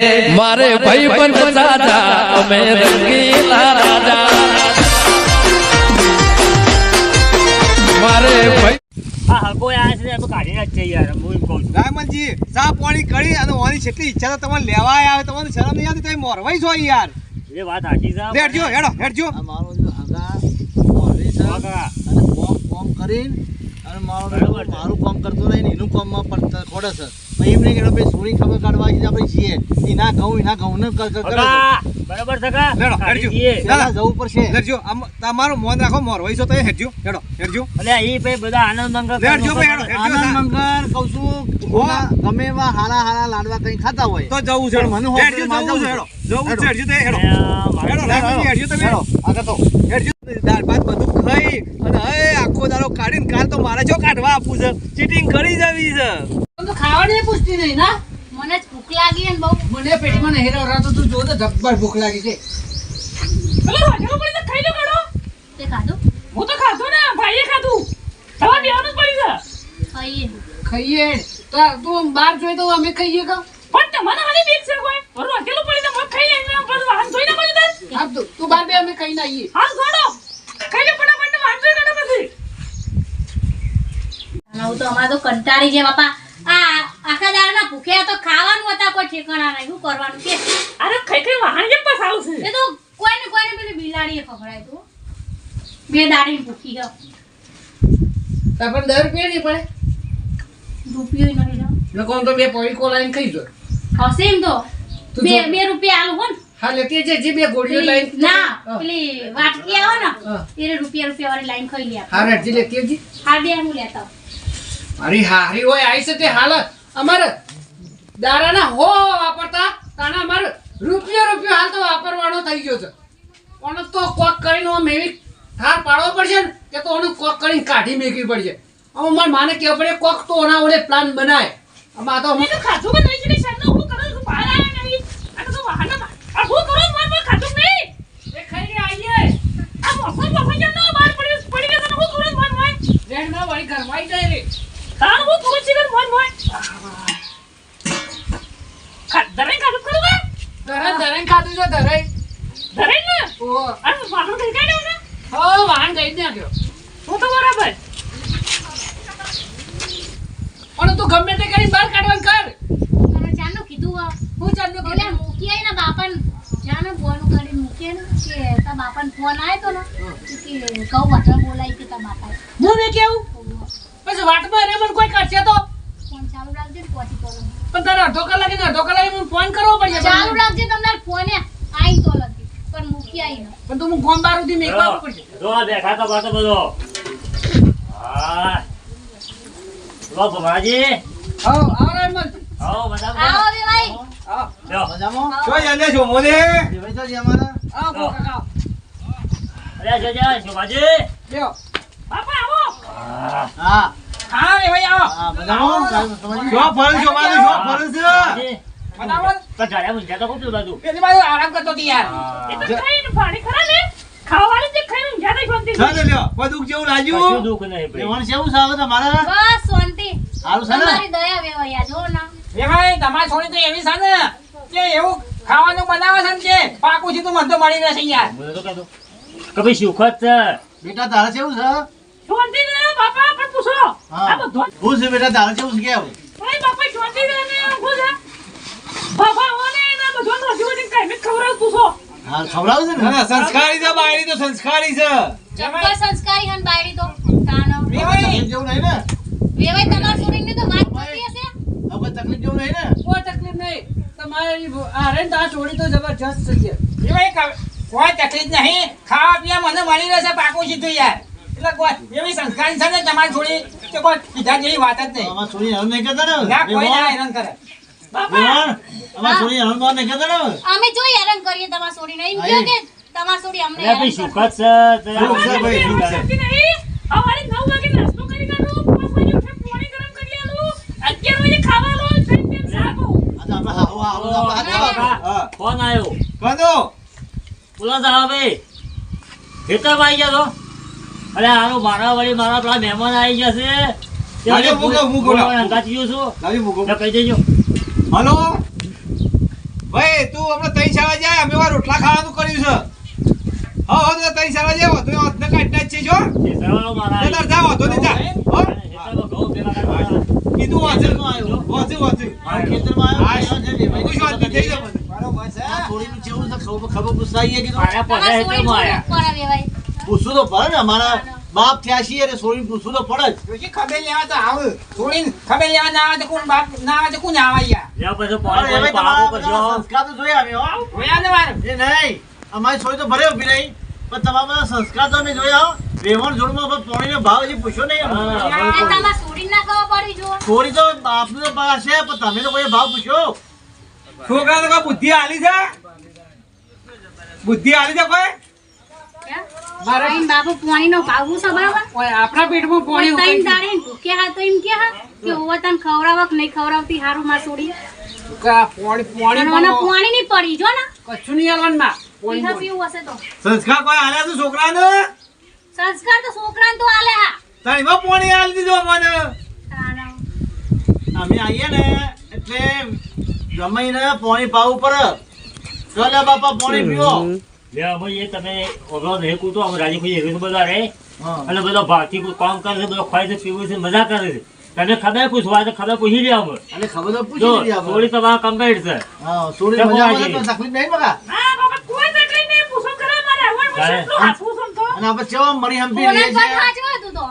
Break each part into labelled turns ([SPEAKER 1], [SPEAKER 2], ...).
[SPEAKER 1] મારે ભાઈ પણ દાદા અમે રંગીલા રાજા. મારે ભાઈ
[SPEAKER 2] આ હગો આ છે તો કાઢી નાખ છે યાર હું એમ કહું છું.
[SPEAKER 3] પાણી કરી અને ઓની જેટલી ઈચ્છા તો તમને લેવા આવે તમને શરમ નહીં આવતી તમે મોરવાઈ છો યાર.
[SPEAKER 2] એ વાત સાચી છે
[SPEAKER 3] હેડજો હેડો હેડજો.
[SPEAKER 4] આ મારો જો હગા મોરવી છે અને કોમ કોમ કરીને અને મારો. મારું કામ કરતો નહીં ને એનું કામમાં પણ ખોડે છે. પછી એમ નહીં કે ભાઈ સોરી ખબર કાઢવા છે આપણે છીએ. એના ઘઉં એના ઘઉં. ને કરે. છે
[SPEAKER 2] બરાબર છે
[SPEAKER 3] લેડો, હેડજો.
[SPEAKER 2] દઈએ.
[SPEAKER 4] જવું પડશે.
[SPEAKER 3] હેડજો. આમ તમારું મોન રાખો મોરવાઈ છો તો હેડજો. હેડો હેડજો.
[SPEAKER 2] અલ્યા, ઈ ભાઈ બધા આનંદ મંગળ
[SPEAKER 3] લેડજો ભાઈ, હેડો.
[SPEAKER 4] આનંદ મંગળ કહું છું ગમે એવા હારા હારા લાડવા કઈ ખાતા હોય.
[SPEAKER 3] તો જવું છે
[SPEAKER 4] મને
[SPEAKER 3] હેડજો જવું છે હેડો. જવું છે હેડજો તો હેડો. હેડો હેડજો તમે.
[SPEAKER 4] હેડો, આગળ તો.
[SPEAKER 3] હેડજો. દાળ ભાત બધું ખાઈ અને આખો દાડો કાઢીને કાલ તો મારે જો કાઢવા આપવું છે. ચીટિંગ કરી જવી છે.
[SPEAKER 5] તો ખાવાની પૂછતી નહીં ના?
[SPEAKER 6] મને જ ભૂખ લાગી ને બહુ.
[SPEAKER 5] મને પેટમાં નહીં રહેતો તું જો તો જબ્બર ભૂખ લાગી છે.
[SPEAKER 7] રોજનો પડી તો ખાઈ લો કાઢો.
[SPEAKER 6] તે ખાધું?
[SPEAKER 7] હું તો ખાધું ને ભાઈએ ખાધું. તમારે બેવાનું પડી છે.
[SPEAKER 6] ખાઈએ.
[SPEAKER 5] ખાઈએ. તો તું બહાર જોઈ તો અમે ખાઈએ કા?
[SPEAKER 7] પણ તમને હાલી બીક છે કોઈ? મારું અકેલું પડી તો વાહન ના જાય.
[SPEAKER 5] હા તું તું બહાર બે અમે ખાઈને આવીએ.
[SPEAKER 7] હાલ ગોડો ખાઈ લે ફટાફટ ને વાહન ધોઈ કાઢો પછી.
[SPEAKER 6] હું તો અમારે તો કંટાળી ગયા બાપા. આ આખા દાડાના ભૂખ્યા તો ખાવાનું હતા કોઈ ઠેકાણા નહીં. શું કરવાનું? કે
[SPEAKER 7] અરે ખાઈ ખાઈ વાહન કેમ પાસ આવું
[SPEAKER 6] એ તો કોઈને કોઈને પેલી બિલાડીએ પકડાય તું બે દાડી ભૂખી ગયો.
[SPEAKER 5] પણ દર રૂપિયા નહીં પડે?
[SPEAKER 6] રૂપિયો નથી રહ્યો.
[SPEAKER 5] મેં તો બે પડીકો લાઈન ખાઈ જો
[SPEAKER 6] હશે એમ તો. બે બે રૂપિયા આલું હો ને.
[SPEAKER 5] હા લેતી જે જે બે ગોળીઓ લાઈન
[SPEAKER 6] ના પેલી વાટકી આવે ને
[SPEAKER 5] હા.
[SPEAKER 6] રૂપિયા રૂપિયા વાળી લાઈન ખાઈ લે
[SPEAKER 5] હા રેડજી લેતી જી
[SPEAKER 6] હાર બે હું લેતા
[SPEAKER 5] અરે હારી હોય, આઈ છે તે હાલ અમારે દારાના હો વાપરતા તાણા અમારે રૂપિયો રૂપિયો હાલ તો વાપરવાનો થઈ ગયો છે. પણ તો કોક કરીને આમ એવી ઠાર પાડવો પડશે ને કે તો ઓનું કોક કરીને કાઢી મેકવી પડશે. હવે મારે માને કહેવું પડે, કોક તો ઓના ઓલે પ્લાન બનાય આમાં તો
[SPEAKER 7] ખાધું પણ નહીં છે શાનનો હું કરું છું બહાર આવ્યા નહીં આ તો વાહન આ હું કરું માર માર ખાધું નહીં એ ખાઈને આવીએ આ મોસમ મોસમ જેમ ના બહાર પડી પડી ગયા તને હું કરું મન મોય
[SPEAKER 5] રેડમાં વળી ઘરવાઈ જાય રે
[SPEAKER 7] તાણ હું કરું છે મન મોય ખા દરે ખાધું કરું કે
[SPEAKER 5] ધરે ધરે ખાધું છે ધરે
[SPEAKER 7] દરે ને
[SPEAKER 5] ઓ
[SPEAKER 7] આ વાહન કઈ કાઢ્યો ને
[SPEAKER 5] હો વાહન ગઈ નાખ્યો
[SPEAKER 7] હું તો બરાબર.
[SPEAKER 5] પણ તું ગમે તે કરી બહાર કાઢવાનું કર.
[SPEAKER 6] ચાનું કીધું
[SPEAKER 5] હું ચાલુ
[SPEAKER 6] ઓલા મૂકી આઈ ને બાપન. જાને બોનું કરીને મૂકે ને. કે તાર બાપન ફોન આવ્યો તો ને. કે કહું બધા બોલાય કે તાર બાપા
[SPEAKER 5] હું ને કેવું? પછી વાટમાં એને મને કોઈ કરશે તો?
[SPEAKER 6] ફોન ચાલુ રાખજે ને પહોંચી તો
[SPEAKER 5] પણ તારે અડધો કલાકે ને અડધો કલાકે મને ફોન કરવો પડશે
[SPEAKER 6] ચાલુ રાખજે તમને ફોન. આઈ તો લગી. પણ મૂકી આઈ ને.
[SPEAKER 5] પણ તું હું ગોમ બાર સુધી મેકવા પડશે.
[SPEAKER 2] જો બેઠા તો પાછો બધો. હા. બોલો ભમાજી.
[SPEAKER 5] હા આવરા મત
[SPEAKER 2] આવો બધા
[SPEAKER 6] આવો બે ભાઈ.
[SPEAKER 5] આવ.
[SPEAKER 4] મજામાં?
[SPEAKER 3] છો યાલે છો મોને
[SPEAKER 4] દેવાય તો જી અમારા.
[SPEAKER 5] આવ કાકા
[SPEAKER 2] અરે જોજે શોભાજી
[SPEAKER 5] લ્યો.
[SPEAKER 7] બાપા આવો.
[SPEAKER 2] હા.
[SPEAKER 4] હા.
[SPEAKER 5] હા ભાઈ આવો.
[SPEAKER 4] હા મજામાં? કાંઈ સમજી
[SPEAKER 3] શો મારું શો ફરજ. છે
[SPEAKER 2] શોભાજી, તો ઘરે ઊંઝા તો ખોટું બધું?
[SPEAKER 5] પેલી બાજુ આરામ કરતો હતી યાર.
[SPEAKER 7] એ તો ખાઈને પાણી ખરા ને? ખાવાની જે ખાઈને ઊંઘ્યા તા શાંતિ
[SPEAKER 3] ચાલે લ્યો. બધું કેવું
[SPEAKER 2] કશું
[SPEAKER 3] લાગ્યું?
[SPEAKER 2] દુઃખ નહીં ભાઈ.
[SPEAKER 4] દેવણ કેવું છે હવે
[SPEAKER 6] બસ શાંતિ.
[SPEAKER 4] સારું છે ને?
[SPEAKER 6] તમારી દયા વેવાયા જો ના.
[SPEAKER 5] એ તમારી છોડી તો એવી છે ને કે એવું ખાવાનું બનાવે છે ને કે પાકું છે તો તો મળી રહેશે યાર.
[SPEAKER 2] મને તો કહેતો કે ભાઈ છે.
[SPEAKER 4] બેટા તારે કેવું છે?
[SPEAKER 7] શાંતિ ને બાપા પણ પૂછો આ બધો
[SPEAKER 4] હું છે બેટા તારે કેવું છે કેવું
[SPEAKER 7] ભાઈ બાપા શાંતિ ને ઊભું છે. બાપા ઓને ને બધો નોધી વધી કાંઈ ખવડાવ પૂછો
[SPEAKER 4] હા ખવડાવું
[SPEAKER 3] ને?
[SPEAKER 4] ના,
[SPEAKER 3] સંસ્કારી છે બાયડી તો સંસ્કારી છે.
[SPEAKER 6] જબ્બર સંસ્કારી હન બાયડી તો. તાનો.
[SPEAKER 4] તકલીફ જેવું નહીં ને?
[SPEAKER 6] વેવાય તમાર છોડીને તો વાત થતી હશે?
[SPEAKER 4] હવે કોઈ તકલીફ જેવું નહીં ને?
[SPEAKER 5] કોઈ તકલીફ નહીં. તમારી આરે ને છોડી તો જબરજસ્ત છે એ કોઈ તકલીફ નહીં. ખાવા પીવા મને મળી રહેશે પાકું સીધું યાર. એટલે કોઈ એવી સંસ્કારી છે ને તમારી છોડી. કે કોઈ કીધા જેવી વાત જ નહીં.
[SPEAKER 4] અમાર છોરી નહીં કરતા ને?
[SPEAKER 5] ના કોઈ ના હેરાન કરે.
[SPEAKER 4] અમાર છોરી હેરાન તો નહીં કરતા ને
[SPEAKER 6] અમે જો હેરાન કરીએ તમાર છોડીને એમ કહો કે તમાર છોડી અમને
[SPEAKER 2] અરે ભાઈ
[SPEAKER 6] હેરાન
[SPEAKER 2] સુખ
[SPEAKER 6] કરે.
[SPEAKER 2] જ છે?
[SPEAKER 3] સુખ છે ભાઈ, સુખ છે.
[SPEAKER 7] શાંતિ નહીં વાગે નાસ્તો કરી કાઢું પાંચ વાગે ઉઠે પાણી ગરમ કરી આલું અગિયાર વાગે ખાવાનું ત્રણ ટાઈમ શાક
[SPEAKER 4] આ તો આપણે હાવ હાવ આપણે હાથ
[SPEAKER 2] હા,
[SPEAKER 3] હા.
[SPEAKER 2] ફોન આવ્યો
[SPEAKER 3] કદો
[SPEAKER 2] બોલો સાહેબ ભાઈ. આવી ગયા છો અરે હારું મારા વળી મારા પેલા મહેમાન આવી જશે છું. કહી દેજો.
[SPEAKER 3] હલો? ભાઈ તું હમણાં તઈ શાળા જાય અમે વાર રોટલા ખાવાનું કર્યું છે. હા હો તો તઈ શાળા જાય વધુ વધને કાઢના જ છે જો.
[SPEAKER 2] મારા
[SPEAKER 3] તો તાર જા વધુ નહીં જા. કીધું વાંચે વાંચે વાંચે
[SPEAKER 4] મારા ખેતરમાં આવ્યો છે ને,
[SPEAKER 3] કોઈ શાંતિ થઈ જાય બધું.
[SPEAKER 4] આ છોડીનું કેવું છે ખબર ખબર પૂછાઈએ કીધું.
[SPEAKER 2] મારા પોતે
[SPEAKER 6] તમારે
[SPEAKER 2] ખેતરમાં આયા.
[SPEAKER 6] ઉપર ભાઈ
[SPEAKER 4] પૂછવું તો પડે ને અમારા બાપ થયા છીએ એટલે છોડીને પૂછવું તો પડે જ.
[SPEAKER 5] ખબર લેવા તો આવ. છોડીને ખબર લેવા ના આવે તો કોણ બાપ ના આવે તો કોણ આવે યાર
[SPEAKER 2] પછી
[SPEAKER 4] પણ
[SPEAKER 2] પાણી કરજો.
[SPEAKER 4] સંસ્કાર તો જોયા અમે હો.
[SPEAKER 5] જોયા ને મારે
[SPEAKER 4] એ નહીં અમારી છોડી તો ભરે ઊભી રહી. પણ તમારા બધા સંસ્કાર તો અમે જોયા રેવણ જોડમાં પણ પાણીનો ભાવ હજી પૂછ્યો નહીં છોડી તો બાપનું તો પાસે છે પણ તમે તો કોઈ ભાવ પૂછ્યો?
[SPEAKER 3] છોકરા તો બુદ્ધિ હાલી છે? બુદ્ધિ હાલી છે કોઈ?
[SPEAKER 6] મારા બાબુ પાણીનો ભાવ શું છે બરાબર
[SPEAKER 5] ઓય આપણા પેટમાં પાણી
[SPEAKER 6] તઈન દાડે ભૂખ્યા હા તો એમ કે હા. કે હોવા તને ખવડાવક નહીં ખવડાવતી હારું માં સોડી
[SPEAKER 5] કા પોણી પોણી
[SPEAKER 6] મને
[SPEAKER 5] પોણી
[SPEAKER 6] ની પડી જો ને.
[SPEAKER 5] કશું નહીં આલવાનું માં. પોણી
[SPEAKER 6] પીવું હશે તો.
[SPEAKER 3] સંસ્કાર કોઈ આલ્યા છે છોકરાને?
[SPEAKER 6] સંસ્કાર તો છોકરાને તો આલે હા.
[SPEAKER 3] તારી માં પોણી આલી દીધું
[SPEAKER 6] મને.
[SPEAKER 4] અમે આવીએ ને એટલે જમીને પોણી પાવું પર ચાલે બાપા પોણી પીવો
[SPEAKER 2] લે અમે એ તમે ઓગળો નહીં કૂટો અમે રાજી ખુશી એવી બધા રે
[SPEAKER 4] હા.
[SPEAKER 2] અને બધો ભાગથી કોઈ કામ કરે છે બધો ખાય છે પીવું છે મજા કરે છે. તમે ખબર પૂછવા તો ખબર પૂછી લે અમે.
[SPEAKER 4] એટલે ખબર તો
[SPEAKER 2] જો
[SPEAKER 4] પૂછી લીધી આપણે.
[SPEAKER 2] થોડી તમારા કમ્પ્લીટ છે.
[SPEAKER 4] હા, સોળી
[SPEAKER 2] તો
[SPEAKER 4] મજામાં તો તકલીફ નહીં બકા?
[SPEAKER 7] હા બાબા કોઈ તકલીફ નહીં પૂછો કરે મારે. હવે પૂછો તો.
[SPEAKER 4] અને આપણે ચેવા મળી હંપી
[SPEAKER 6] કોને
[SPEAKER 4] રહીએ
[SPEAKER 6] પણ
[SPEAKER 4] છીએ.
[SPEAKER 6] સાચું તો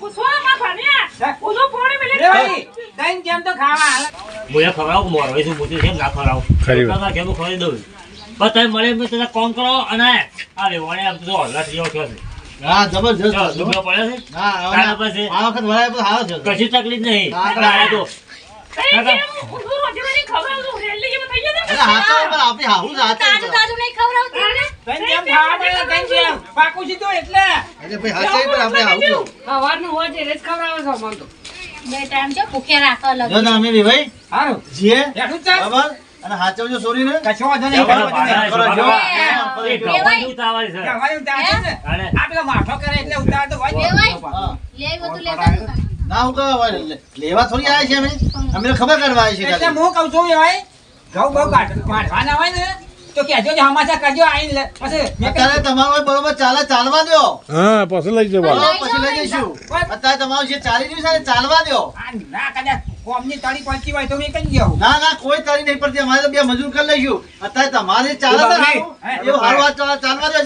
[SPEAKER 7] પૂછો માં ભાણિયા. પૂછો પાણી મિલે
[SPEAKER 5] લે. કેમ તો ખાવા? હાલે
[SPEAKER 2] હું એ ખવડાવું મોર હોય છે ના ખવડાવું? તમારા ઘેર કેમ ખવડાવી દઉં. તમે મળે એમ તને કોમ કરો અને આ વેવાણે આમ તો હલ્લા જેવો થયો છે.
[SPEAKER 4] હા, જબરજસ્ત હતો.
[SPEAKER 2] પડ્યો છે?
[SPEAKER 4] હા,
[SPEAKER 2] પાસે
[SPEAKER 4] આ વખત વરાય પછી હારો છે
[SPEAKER 2] કશી તકલીફ નહીં. આયા તો
[SPEAKER 7] થઈ ગયું
[SPEAKER 5] ખવડાવે
[SPEAKER 4] ને અને હાચવજો સોરીને
[SPEAKER 5] કશો વાંધો નહીં કશો વાંધો નહીં.
[SPEAKER 4] કરો, જો.
[SPEAKER 2] તાવડી છે?
[SPEAKER 5] છે
[SPEAKER 2] અને
[SPEAKER 5] આ પેલા માઠો કરે એટલે ઉતાર તો હોય.
[SPEAKER 4] ના હું કહું લેવા થોડી આવે છે અમે અમને ખબર કરવા આવ્યા છે
[SPEAKER 5] એટલે હું કહું છું ભાઈ ઘઉં બહુ કાઢ- કાઢવાના હોય ને તો કહેજો જે હમાસા કરજો આઈને લે. પછી
[SPEAKER 4] અત્યારે તમારું બરોબર ચાલે ચાલવા દો
[SPEAKER 8] હા પછી લઈ જવા
[SPEAKER 4] પછી લઈ જઈશું અત્યારે તમારું જે ચાલી રહ્યું છે ચાલવા દો
[SPEAKER 5] ના કદાચ કોમની તારી પહોંચી હોય તો મેં કઈ જાઉં
[SPEAKER 4] ના ના કોઈ તારી નહીં પડતી. અમારે તો બે મજૂર કરી લઈશું. અત્યારે તમારે ચાલે. એવું સારું ચાલવા દો